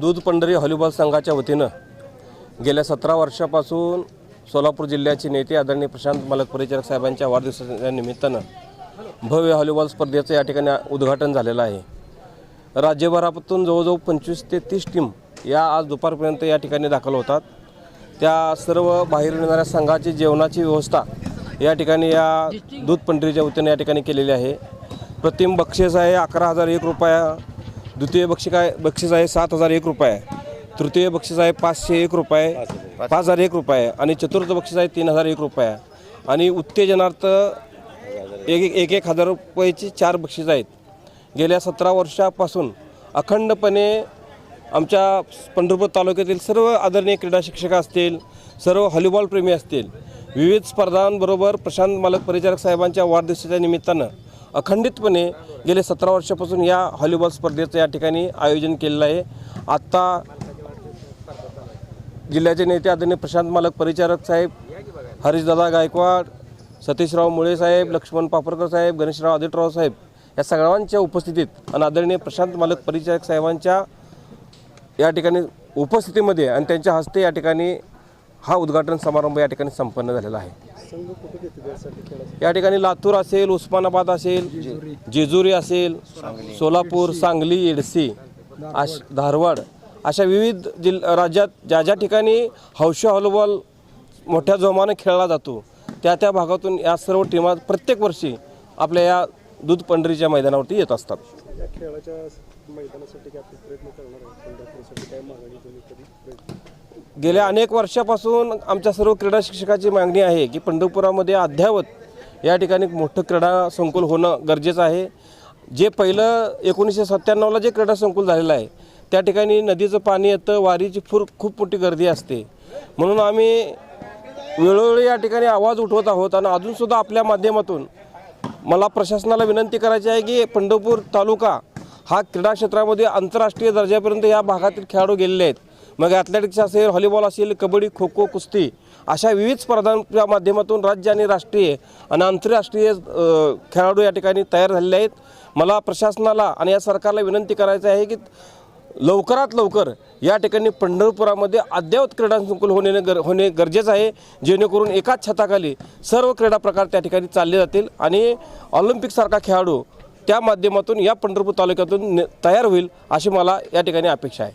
दूध पंढरी व्हॉलीबॉल संघाच्या वतीनं गेल्या सतरा वर्षापासून सोलापूर जिल्ह्याचे नेते आदरणीय प्रशांत मालक परिचारक साहेबांच्या वाढदिवसाच्या निमित्तानं भव्य हॉलीबॉल स्पर्धेचं या ठिकाणी उद्घाटन झालेलं आहे. राज्यभरातून जवळजवळ पंचवीस ते तीस टीम या आज दुपारपर्यंत या ठिकाणी दाखल होतात. त्या सर्व बाहेर येणाऱ्या संघाची जेवणाची व्यवस्था या ठिकाणी या दूध पंढरीच्या वतीनं या ठिकाणी केलेली आहे. प्रतिम बक्षीस आहे अकरा हजार एक रुपया द्वितीय बक्षीस आहे बक्षीस आहे सात हजार एक रुपये. तृतीय बक्षीस आहे पाचशे एक रुपये. पाच हजार एक रुपये. आणि चतुर्थ बक्षीस आहे तीन हजार एक रुपये. आणि उत्तेजनार्थ एक एक एक हजार रुपयाची चार बक्षीस आहेत. गेल्या सतरा वर्षापासून अखंडपणे आमच्या पंढरपूर तालुक्यातील सर्व आदरणीय क्रीडा शिक्षक असतील सर्व हॉलीबॉल प्रेमी असतील विविध स्पर्धांबरोबर प्रशांत मालक परिचारक साहेबांच्या वाढदिवसाच्या निमित्तानं अखंडितपणे गेले सतरा वर्षापासून या हॉलीबॉल स्पर्धेचं या ठिकाणी आयोजन केलेलं आहे. आत्ता जिल्ह्याचे नेते आदरणीय प्रशांत मालक परिचारक साहेब हरीशदादा गायकवाड सतीशराव मुळे साहेब लक्ष्मण पापरकर साहेब गणेशराव आदित्यराव साहेब या सगळ्यांच्या उपस्थितीत आणि आदरणीय प्रशांत मालक परिचारक साहेबांच्या या ठिकाणी उपस्थितीमध्ये आणि त्यांच्या हस्ते या ठिकाणी हा उद्घाटन समारंभ या ठिकाणी संपन्न झालेला आहे. या ठिकाणी लातूर असेल उस्मानाबाद असेल जेजुरी असेल सोलापूर सांगली येडसी आश धारवाड अशा विविध जिल राज्यात ज्या ज्या ठिकाणी हौशी हॉलबॉल मोठ्या जोमाने खेळला जातो त्या त्या भागातून या सर्व टीमा प्रत्येक वर्षी आपल्या या दूध पंढरीच्या मैदानावरती येत असतात. खेळाच्या मैदानासाठी प्रयत्न करणार गेल्या अनेक वर्षापासून आमच्या सर्व क्रीडा शिक्षकाची मागणी आहे की पंढरपुरामध्ये अद्ययावत या ठिकाणी मोठं क्रीडा संकुल होणं गरजेचं आहे. जे पहिलं एकोणीसशे सत्त्याण्णवला जे क्रीडा संकुल झालेलं आहे त्या ठिकाणी नदीचं पाणी येतं वारीची फूर खूप मोठी गर्दी असते. म्हणून आम्ही वेळोवेळी या ठिकाणी आवाज उठवत आहोत आणि अजूनसुद्धा आपल्या माध्यमातून मला प्रशासनाला विनंती करायची आहे की पंढरपूर तालुका हा क्रीडा क्षेत्रामध्ये आंतरराष्ट्रीय दर्जापर्यंत या भागातील खेळाडू गेलेले आहेत. मग ॲथलेटिक्स असेल व्हॉलीबॉल असेल कबड्डी खो खो कुस्ती अशा विविध स्पर्धांच्या माध्यमातून राज्य आणि राष्ट्रीय आणि आंतरराष्ट्रीय खेळाडू या ठिकाणी तयार झालेले आहेत. मला प्रशासनाला आणि या सरकारला विनंती करायची आहे की लवकरात लवकर या ठिकाणी पंढरपुरामध्ये अद्ययावत क्रीडा संकुल होणे गर होणे गरजेचं आहे. जेणेकरून एकाच छताखाली सर्व क्रीडा प्रकार त्या ठिकाणी चालले जातील आणि ऑलिम्पिकसारखा खेळाडू त्या माध्यमातून या पंढरपूर तालुक्यातून तयार होईल अशी मला या ठिकाणी अपेक्षा आहे.